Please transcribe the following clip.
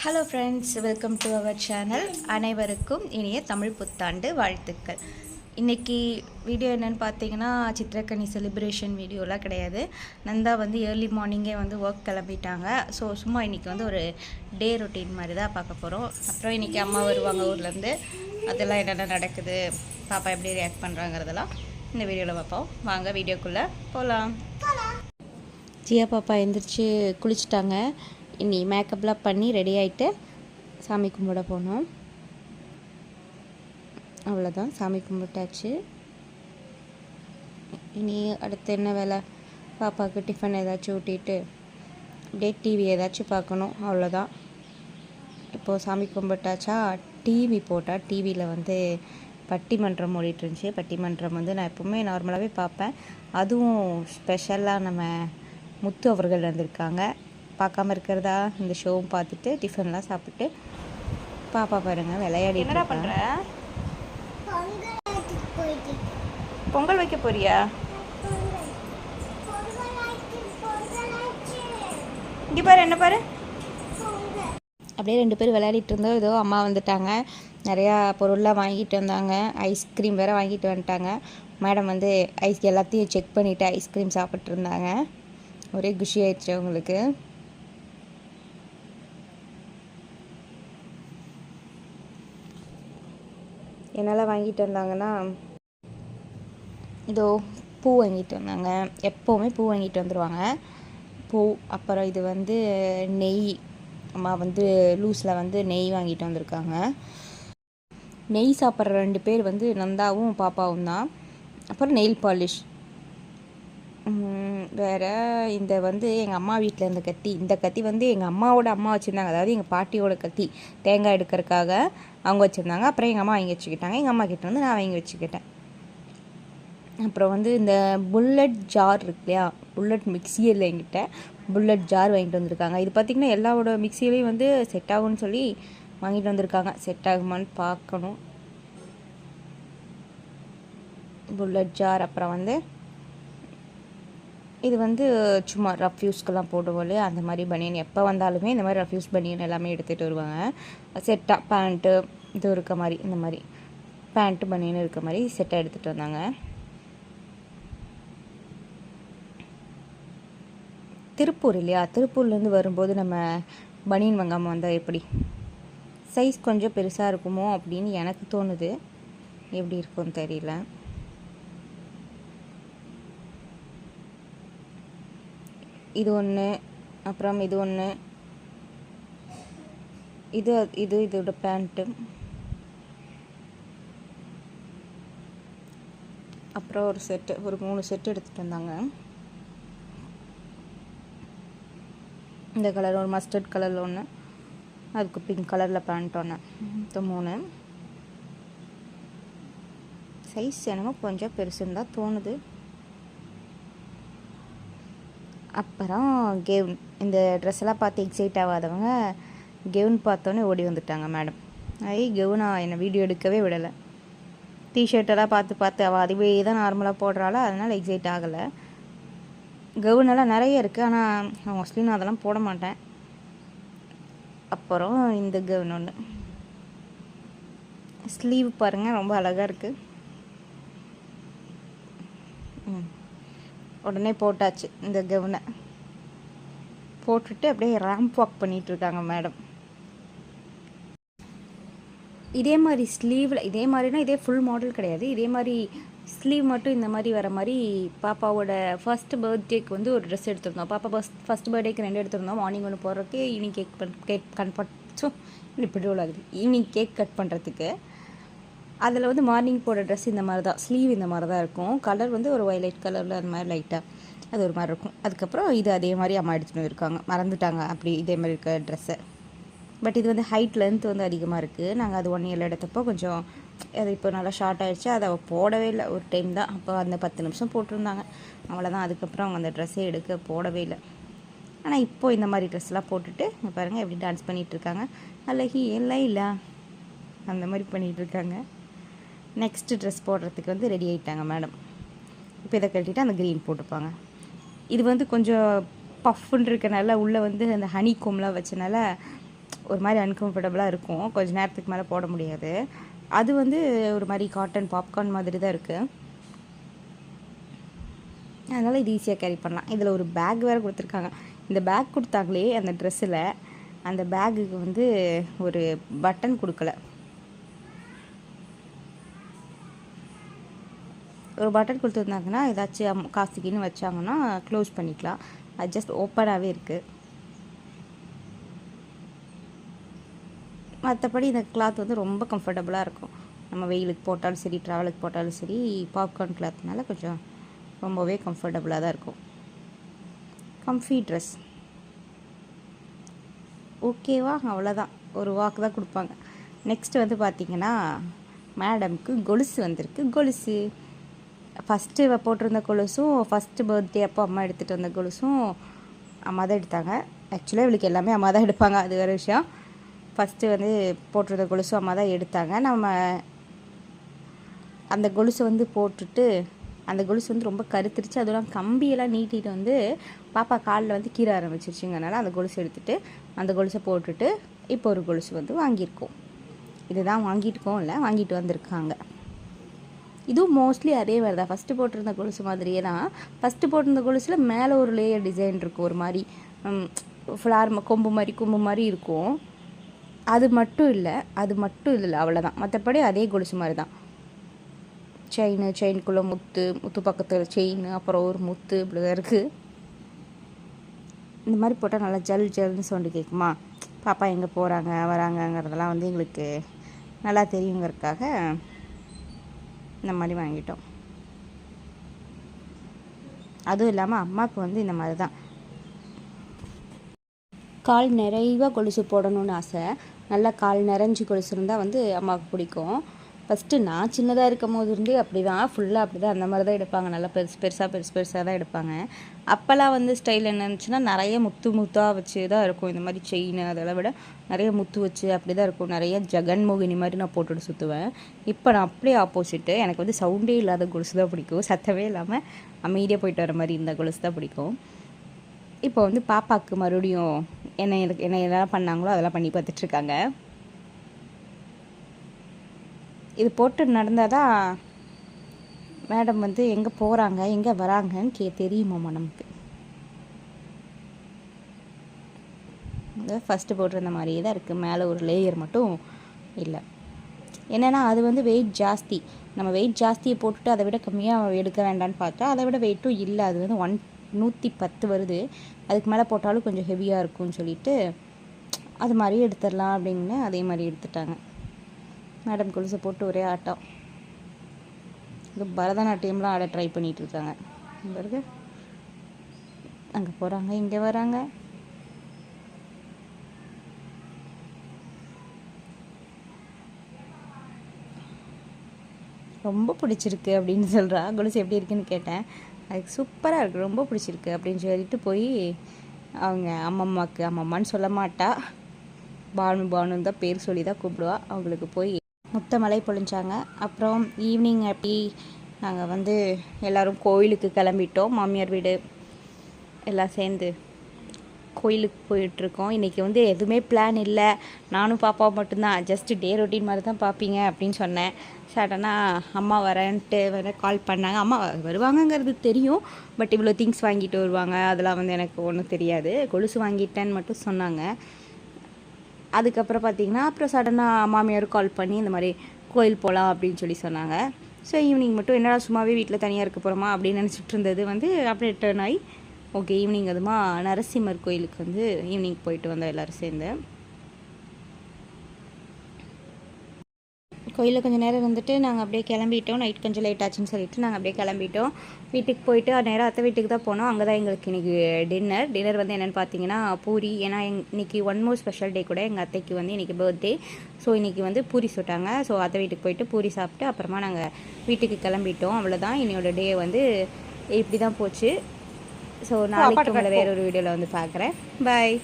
Hello friends welcome to our channel அனைவருக்கும் இனிய தமிழ் புத்தாண்டு வாழ்த்துக்கள். இன்றைக்கி வீடியோ என்னென்னு பார்த்தீங்கன்னா சித்திரக்கனி செலிப்ரேஷன் வீடியோலாம் கிடையாது. நந்தா வந்து ஏர்லி மார்னிங்கே வந்து ஒர்க் கிளம்பிட்டாங்க. ஸோ சும்மா இன்றைக்கி வந்து ஒரு டே ரொட்டீன் மாதிரி தான் பார்க்க போகிறோம் அப்புறம் இன்றைக்கி அம்மா வருவாங்க ஊர்லேருந்து. அதெல்லாம் என்னென்ன நடக்குது பாப்பா எப்படி ரியாக்ட் பண்ணுறாங்கிறதெல்லாம் இந்த வீடியோவில் பார்ப்போம். வாங்க வீடியோக்குள்ளே போகலாம் ஜியா பாப்பா எந்திரிச்சு குளிச்சிட்டாங்க. இனி மேக்கப்லாம் பண்ணி ரெடி ஆகிட்டு சாமி கும்பிட போனோம். அவ்வளோதான் சாமி கும்பிட்டாச்சு. இனி அடுத்து என்ன வேலை? பாப்பாவுக்கு டிஃபன் ஏதாச்சும் ஊட்டிட்டு அப்படியே டிவி ஏதாச்சும் பார்க்கணும் அவ்வளோதான் இப்போது சாமி கும்பிட்டாச்சா? டிவி போட்டால் டிவியில் வந்து பட்டிமன்றம் ஓடிட்டுருந்துச்சு. பட்டிமன்றம் வந்து நான் எப்போவுமே நார்மலாகவே பார்ப்பேன். அதுவும் ஸ்பெஷலாக நம்ம முத்து அவர்கள் வந்திருக்காங்க. பார்க்காம இருக்கிறதா? இந்த ஷோவும் பார்த்துட்டு டிஃபன்லாம் சாப்பிட்டு பாப்பா பாருங்க விளையாடி என்னடா பண்ணுற பொங்கல் வைக்க போறியா? இங்கே பாரு என்ன பாரு? அப்படியே ரெண்டு பேரும் விளையாடிட்டு இருந்தோம். ஏதோ அம்மா வந்துட்டாங்க. நிறையா பொருள்லாம் வாங்கிட்டு வந்தாங்க. ஐஸ்கிரீம் வேறு வாங்கிட்டு வந்துட்டாங்க. மேடம் வந்து ஐஸ் எல்லாத்தையும் செக் பண்ணிவிட்டு ஐஸ்கிரீம் சாப்பிட்டு இருந்தாங்க. ஒரே குஷி ஆயிடுச்சு அவங்களுக்கு. என்னெல்லாம் வாங்கிட்டு வந்தாங்கன்னா இதோ பூ வாங்கிட்டு வந்தாங்க. எப்போவுமே பூ வாங்கிட்டு வந்துடுவாங்க பூ அப்புறம் இது வந்து நெய். அம்மா வந்து லூஸில் வந்து நெய் வாங்கிட்டு வந்திருக்காங்க. நெய் சாப்பிட்ற ரெண்டு பேர் வந்து நந்தாவும் பாப்பாவும் தான். அப்புறம் நெயில் பாலிஷ். வேறு இந்த வந்து எங்கள் அம்மா வீட்டில் இருந்த கத்தி இந்த கத்தி வந்து எங்கள் அம்மாவோட அம்மா வச்சுருந்தாங்க. அதாவது எங்கள் பாட்டியோட கத்தி தேங்காய் எடுக்கிறதுக்காக அவங்க வச்சுருந்தாங்க. அப்புறம் எங்கள் அம்மா வாங்கி வச்சுக்கிட்டாங்க. எங்கள் அம்மா கிட்ட வந்து நான் வாங்கி வச்சுக்கிட்டேன். அப்புறம் வந்து இந்த புல்லட் ஜார் இருக்கு இல்லையா? புல்லட் மிக்சி இல்லை என்கிட்ட. புல்லட் ஜார் வாங்கிட்டு வந்திருக்காங்க. இது பார்த்திங்கன்னா எல்லாவோட மிக்சியிலையும் வந்து செட் ஆகும்னு சொல்லி வாங்கிட்டு வந்திருக்காங்க. செட் ஆகுமான்னு பார்க்கணும். புல்லட் ஜார் அப்புறம் வந்து இது வந்து சும்மா ரஃப் யூஸ்க்கெல்லாம் போடுவோம் இல்லையா? அந்த மாதிரி பனியன் எப்போ வந்தாலுமே இந்த மாதிரி ரஃப் யூஸ் பனியன் எல்லாமே எடுத்துகிட்டு வருவாங்க. செட்டாக பேண்ட்டு இது இருக்க மாதிரி இந்த மாதிரி. பேண்ட்டு பனியன் இருக்க மாதிரி செட்டாக எடுத்துகிட்டு வந்தாங்க. திருப்பூர் இல்லையா? திருப்பூர்லேருந்து வரும்போது நம்ம பனியன் வாங்காமல் வந்தால் எப்படி? சைஸ் கொஞ்சம் பெருசாக இருக்குமோ அப்படின்னு எனக்கு தோணுது. எப்படி இருக்கும்னு தெரியல. இது ஒன்று அப்புறம் இது ஒன்று இது இது இதோட பேண்ட்டு அப்புறம் ஒரு செட்டு ஒரு மூணு செட்டு எடுத்துகிட்டு வந்தாங்க. இந்த கலர் ஒரு மஸ்டர்ட் கலரில் ஒன்று அதுக்கு பிங்க் கலரில் பேண்ட் ஒன்று இந்த மூணு. சைஸ் என்னமோ கொஞ்சம் பெருசுன்னு தான் தோணுது. அப்புறம் கெவுன் இந்த ட்ரெஸ் எல்லாம் பார்த்து எக்ஸைட் ஆகாதவங்க கெவுன் பார்த்தோன்னே ஓடி வந்துட்டாங்க மேடம் ஐ கெவுனா என்னை வீடியோ எடுக்கவே விடலை. டிஷர்ட்டெல்லாம் பார்த்து பார்த்து அவள் அதுவே தான் நார்மலாக போடுறாளா? அதனால் எக்ஸைட் ஆகலை. கவுனெல்லாம் நிறைய இருக்குது ஆனால் மோஸ்ட்லி நான் அதெல்லாம் போட மாட்டேன். அப்புறம் இந்த கவுன் ஒன்று ஸ்லீவ் பாருங்கள் ரொம்ப அழகாக இருக்குது ம். உடனே போட்டாச்சு இந்த கவுனை. போட்டுட்டு அப்படியே ரேம்ப் வாக் பண்ணிகிட்ருக்காங்க மேடம் இதே மாதிரி ஸ்லீவில் இதே மாதிரினா இதே ஃபுல் மாடல் கிடையாது. இதே மாதிரி ஸ்லீவ் மட்டும் இந்த மாதிரி வர மாதிரி பாப்பாவோட ஃபஸ்ட் பர்த்டேக்கு வந்து ஒரு ட்ரெஸ் எடுத்திருந்தோம். பாப்பா ஃபஸ்ட் ஃபஸ்ட் பர்த்டேக்கு ரெண்டு எடுத்திருந்தோம். மார்னிங் ஒன்று போடுறதுக்கு evening cake bun cake cut பண்ண இப்படி ஆகுது. ஈவினிங் கேக் கட் பண்ணுறதுக்கு அதில் வந்து மார்னிங் போடுற ட்ரெஸ் இந்த மாதிரி தான் ஸ்லீவ் இந்த மாதிரி தான் இருக்கும். கலர் வந்து ஒரு ஒய்லைட் கலரில் அந்த மாதிரி லைட்டாக அது ஒரு மாதிரி இருக்கும். அதுக்கப்புறம் இது அதே மாதிரி அம்மா எடுத்துகிட்டு வந்திருக்காங்க மறந்துட்டாங்க. அப்படி இதே மாதிரி இருக்க ட்ரெஸ்ஸை பட் இது வந்து ஹைட் லென்த் வந்து அதிகமாக இருக்குது நாங்கள் அது ஒன் இயரில் எடுத்தப்போ கொஞ்சம் அது இப்போ நல்லா ஷார்ட் ஆகிடுச்சு அதை அவள் போடவே இல்லை. ஒரு டைம் தான். அப்போ அந்த பத்து நிமிஷம் போட்டிருந்தாங்க. அவ்வளோதான் அதுக்கப்புறம் அவங்க அந்த ட்ரெஸ்ஸே எடுக்க போடவே இல்லை. ஆனால் இப்போது இந்த மாதிரி ட்ரெஸ்லாம் போட்டுட்டு பாருங்கள் எப்படி டான்ஸ் பண்ணிகிட்ருக்காங்க அல்லஹி எல்லாம் இல்லை? அந்த மாதிரி பண்ணிகிட்ருக்காங்க நெக்ஸ்ட்டு ட்ரெஸ் போடுறதுக்கு வந்து ரெடி ஆகிட்டாங்க மேடம் இப்போ இதை கட்டிட்டு அந்த க்ரீன் போட்டுப்பாங்க. இது வந்து கொஞ்சம் பஃப்னு இருக்கனால உள்ளே வந்து அந்த ஹனி கோம்லாம் வச்சனால ஒரு மாதிரி அன்கம்ஃபர்டபுளாக இருக்கும். கொஞ்சம் நேரத்துக்கு மேலே போட முடியாது. அது வந்து ஒரு மாதிரி காட்டன் பாப்கார்ன் மாதிரி தான் இருக்குது அதனால் இது ஈஸியாக கேரி பண்ணலாம். இதில் ஒரு பேக் வேறு கொடுத்துருக்காங்க. இந்த பேக் கொடுத்தாங்களே அந்த ட்ரெஸ்ஸில் அந்த பேக்குக்கு வந்து ஒரு பட்டன் கொடுக்கல. ஒரு பட்டன் கொடுத்துருந்தாங்கன்னா ஏதாச்சும் காசுக்கின்னு வச்சாங்கன்னா க்ளோஸ் பண்ணிக்கலாம். அது ஜஸ்ட் ஓப்பனாகவே இருக்குது மற்றபடி இந்த கிளாத் வந்து ரொம்ப கம்ஃபர்டபுளாக இருக்கும். நம்ம வெயிலுக்கு போட்டாலும் சரி ட்ராவலுக்கு போட்டாலும் சரி பாப்கார்ன் கிளாத்னால கொஞ்சம் ரொம்பவே கம்ஃபர்டபுளாக தான் இருக்கும். கம்ஃபி ட்ரெஸ் ஓகேவா அவ்வளோதான் ஒரு வாக்கு தான் கொடுப்பாங்க. நெக்ஸ்ட் வந்து பார்த்திங்கன்னா மேடம்க்கு கொலுசு வந்திருக்கு. கொலுசு. ஃபஸ்ட்டு போட்டிருந்த கொலுசும் ஃபஸ்ட்டு பர்த்டே அப்போ அம்மா எடுத்துகிட்டு வந்த கொலுசும் அம்மா தான் எடுத்தாங்க. ஆக்சுவலாக இவளுக்கு எல்லாமே அம்மா தான் எடுப்பாங்க அது வேறு விஷயம். ஃபஸ்ட்டு வந்து போட்டிருந்த கொலுசும் அம்மா தான் எடுத்தாங்க. நம்ம அந்த கொலுசை வந்து போட்டுட்டு அந்த கொலுசு வந்து ரொம்ப கருத்துருச்சு. அதெல்லாம் கம்பியெல்லாம் நீட்டிட்டு வந்து பாப்பா காலில் வந்து கீற ஆரம்பிச்சிருச்சுங்கனால அந்த கொலுசு எடுத்துட்டு அந்த கொலுசை போட்டுட்டு இப்போ ஒரு கொலுசு வந்து வாங்கியிருக்கோம். இதுதான் வாங்கிட்டுக்கோம் இல்லை வாங்கிட்டு வந்திருக்காங்க. இதுவும் மோஸ்ட்லி அதே மாதிரி தான் ஃபஸ்ட்டு போட்டிருந்த கொலுசு மாதிரியே தான் ஃபஸ்ட்டு போட்டிருந்த கொலுசில் மேலே ஒரு லேயர் டிசைன் இருக்கும் ஒரு மாதிரி ஃப்ளார் கொம்பு மாதிரி கொம்பு மாதிரி இருக்கும். அது மட்டும் இல்லை அது மட்டும் இல்லை அவ்வளோதான் மற்றபடி அதே கொலுசு மாதிரி தான் செயின் செயின்குள்ளே முத்து முத்து பக்கத்தில் செயின் அப்புறம் ஒரு முத்து இப்படி தான் இருக்குது இந்த மாதிரி போட்டால் நல்லா ஜல் ஜல்னு சவுண்டு கேட்குமா பாப்பா எங்கே போகிறாங்க வராங்கங்கிறதெல்லாம் வந்து எங்களுக்கு நல்லா தெரியுங்கிறதுக்காக இந்த மாதிரி வாங்கிட்டோம். அதுவும் இல்லாமல் அம்மாவுக்கு வந்து இந்த மாதிரி தான். கால் நிறைவாக கொலுசு போடணும்னு ஆசை. நல்லா கால் நிறைஞ்சு கொலுசு இருந்தால் வந்து அம்மாவுக்கு பிடிக்கும். ஃபஸ்ட்டு நான் சின்னதாக இருக்கும் போது இருந்தே அப்படி தான் ஃபுல்லாக அப்படி தான் அந்த மாதிரி தான் எடுப்பாங்க. நல்லா பெருசு பெருசாக பெருசு பெருசாக தான் எடுப்பாங்க. அப்போல்லாம் வந்து ஸ்டைல் என்ன இருந்துச்சுன்னா நிறைய முத்து முத்தாக வச்சு தான் இருக்கும். இந்த மாதிரி செயின் அதெல்லாம் விட நிறைய முத்து வச்சு அப்படி தான் இருக்கும். நிறைய ஜெகன்மோகினி மாதிரி நான் போட்டுட்டு சுற்றுவேன் இப்போ நான் அப்படியே ஆப்போசிட்டு எனக்கு வந்து சவுண்டே இல்லாத கொலுசு தான் பிடிக்கும். சத்தவே இல்லாமல் அமைதியாக போயிட்டு வர மாதிரி இந்த கொலுசு தான் பிடிக்கும். இப்போ வந்து பாப்பாவுக்கு மறுபடியும் என்ன என்ன என்னெல்லாம் பண்ணாங்களோ அதெல்லாம் பண்ணி பார்த்துட்ருக்காங்க இது போட்டு நடந்தால் தான் மேடம் வந்து எங்கே போகிறாங்க எங்கே வராங்கன்னு கே தெரியுமாம்மா நமக்கு? ஃபஸ்ட்டு போட்டிருந்த மாதிரியே தான் இருக்குது மேலே ஒரு லேயர் மட்டும் இல்லை. என்னென்னா அது வந்து வெயிட் ஜாஸ்தி. நம்ம வெயிட் ஜாஸ்தியை போட்டுட்டு அதை விட கம்மியாக எடுக்க வேண்டாம்னு பார்த்தா அதை விட வெயிட்டும் இல்லை. அது வந்து ஒன் நூற்றி பத்து வருது. அதுக்கு மேலே போட்டாலும் கொஞ்சம் ஹெவியாக இருக்கும்னு சொல்லிட்டு அது மாதிரி எடுத்துடலாம் அப்படின்னு அதே மாதிரி எடுத்துட்டாங்க. மேடம் கொலுசை போட்டு ஒரே ஆட்டம். இது பரதநாட்டியம்லாம் ஆட ட்ரை பண்ணிகிட்ருக்காங்க இருக்காங்க அங்கே போகிறாங்க இங்கே வராங்க. ரொம்ப பிடிச்சிருக்கு அப்படின்னு சொல்கிறா கொலுசு எப்படி இருக்குன்னு கேட்டேன். அதுக்கு சூப்பராக இருக்குது ரொம்ப பிடிச்சிருக்கு அப்படின்னு சொல்லிட்டு போய் அவங்க அம்மம்மாவுக்கு அம்மம்மான்னு சொல்ல மாட்டா. பானு பானுன்னு தான் பேர் சொல்லி தான் கூப்பிடுவா. அவங்களுக்கு போய் முத்தமலை பொழிஞ்சாங்க. அப்புறம் ஈவினிங் அப்படி நாங்கள் வந்து எல்லோரும் கோயிலுக்கு கிளம்பிட்டோம். மாமியார் வீடு எல்லாம் சேர்ந்து கோயிலுக்கு போயிட்டுருக்கோம். இன்றைக்கி வந்து எதுவுமே பிளான் இல்லை. நானும் பாப்பா மட்டும்தான். ஜஸ்ட் டே ரொட்டீன் மாதிரி தான் பார்ப்பீங்க அப்படின்னு சொன்னேன். சடனாக அம்மா வரேன்ட்டு வர கால் பண்ணாங்க. அம்மா வருவாங்கங்கிறது தெரியும். பட் இவ்வளோ திங்ஸ் வாங்கிட்டு வருவாங்க. அதெல்லாம் வந்து எனக்கு ஒன்றும் தெரியாது. கொலுசு வாங்கிட்டேன்னு மட்டும் சொன்னாங்க. அதுக்கப்புறம் பார்த்தீங்கன்னா அப்புறம் சடனாக மாமியார் கால் பண்ணி இந்த மாதிரி கோயில் போகலாம் அப்படின்னு சொல்லி சொன்னாங்க. ஸோ ஈவினிங் மட்டும் என்னடா சும்மாவே வீட்டில் தனியாக இருக்க போகிறோமா அப்படின்னு நினச்சிட்டு இருந்தது. வந்து அப்படியே டர்ன் ஆகி ஓகே ஈவினிங் அதுமா நரசிம்மர் கோயிலுக்கு வந்து ஈவினிங் போயிட்டு வந்தோம் எல்லோரும் சேர்ந்து. கோயிலில் கொஞ்சம் நேரம் இருந்துட்டு நாங்கள் அப்படியே கிளம்பிட்டோம். நைட் கொஞ்சம் லேட் ஆச்சுன்னு சொல்லிட்டு நாங்கள் அப்படியே கிளம்பிட்டோம். வீட்டுக்கு போயிட்டு நேரம் அத்தை வீட்டுக்கு தான் போனோம். அங்கே தான் எங்களுக்கு இன்றைக்கி டின்னர் டின்னர் வந்து என்னென்னு பார்த்தீங்கன்னா பூரி. ஏன்னா எங் இன்றைக்கி ஒன் மோர் ஸ்பெஷல் டே கூட எங்கள் அத்தைக்கு வந்து இன்றைக்கி பர்த்டே ஸோ இன்றைக்கி வந்து பூரி சுட்டாங்க. ஸோ அத்தை வீட்டுக்கு போயிட்டு பூரி சாப்பிட்டு அப்புறமா நாங்கள் வீட்டுக்கு கிளம்பிட்டோம். அவ்வளோதான் என்னோட டே வந்து இப்படி தான் போச்சு. ஸோ நாளைக்கு உங்களை வேற ஒரு வீடியோவில் வந்து பார்க்குறேன் பாய்